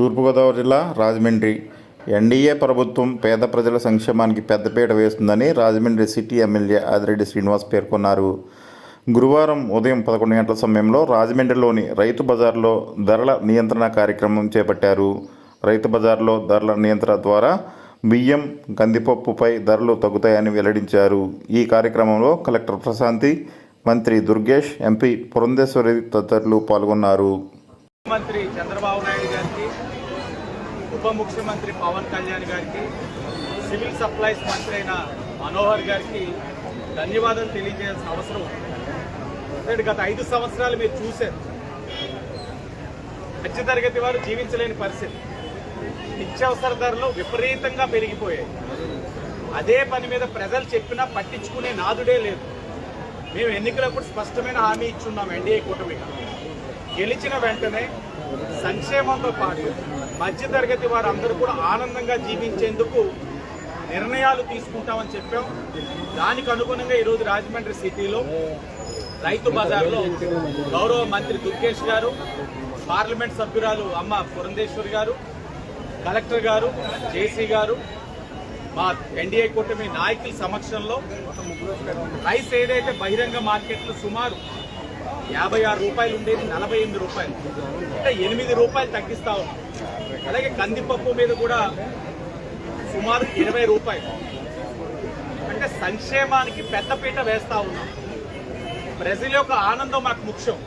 తూర్పుగోదావరి జిల్లా రాజమండ్రి. ఎన్డీఏ ప్రభుత్వం పేద ప్రజల సంక్షేమానికి పెద్దపీట వేస్తుందని రాజమండ్రి సిటీ ఎమ్మెల్యే ఆదిరెడ్డి శ్రీనివాస్ పేర్కొన్నారు. గురువారం ఉదయం పదకొండు గంటల సమయంలో రాజమండ్రిలోని రైతు బజార్లో ధరల నియంత్రణ కార్యక్రమం చేపట్టారు. రైతు బజార్లో ధరల నియంత్రణ ద్వారా బియ్యం కందిపప్పుపై ధరలు తగ్గుతాయని వెల్లడించారు. ఈ కార్యక్రమంలో కలెక్టర్ ప్రశాంతి మంత్రి దుర్గేష్ ఎంపీ పురంధేశ్వరి తదితరులు పాల్గొన్నారు. ముఖ్యమంత్రి చంద్రబాబు నాయుడు గారికి ఉప ముఖ్యమంత్రి పవన్ కళ్యాణ్ గారికి సివిల్ సప్లైస్ మంత్రి అయిన మనోహర్ గారికి ధన్యవాదాలు తెలియజేయాల్సిన అవసరం ఉంది. ఎందుకంటే గత ఐదు సంవత్సరాలు మీరు చూశారు. మధ్యతరగతి వారు జీవించలేని పరిస్థితి. నిత్యావసర ధరలు విపరీతంగా పెరిగిపోయాయి. అదే పని మీద ప్రజలు చెప్పినా పట్టించుకునే నాదుడే లేదు. మేము ఎన్నికలప్పుడు స్పష్టమైన హామీ ఇచ్చున్నాం ఎన్డీఏ కూటమిగా గెలిచిన వెంటనే సంక్షేమంతో పాటు మధ్యతరగతి వారు అందరూ కూడా ఆనందంగా జీవించేందుకు నిర్ణయాలు తీసుకుంటామని చెప్పాం. దానికి అనుగుణంగా ఈరోజు రాజమండ్రి సిటీలో రైతు బజార్లో గౌరవ మంత్రి దుర్గేష్ గారు పార్లమెంట్ సభ్యురాలు అమ్మ పురంధేశ్వర్ గారు కలెక్టర్ గారు జేసీ గారు మా ఎన్డీఏ కూటమి నాయకుల సమక్షంలో రైస్ ఏదైతే బహిరంగ మార్కెట్లు సుమారు యాభై ఆరు రూపాయలు ఉండేది నలభై ఎనిమిది రూపాయలు. అంటే ఎనిమిది రూపాయలు తగ్గిస్తా ఉన్నాం అలాగే కందిపప్పు మీద కూడా సుమారు ఇరవై రూపాయలు. అంటే సంక్షేమానికి పెద్దపీట వేస్తా ఉన్నాం. ప్రజల యొక్క ఆనందం మాకు ముఖ్యం.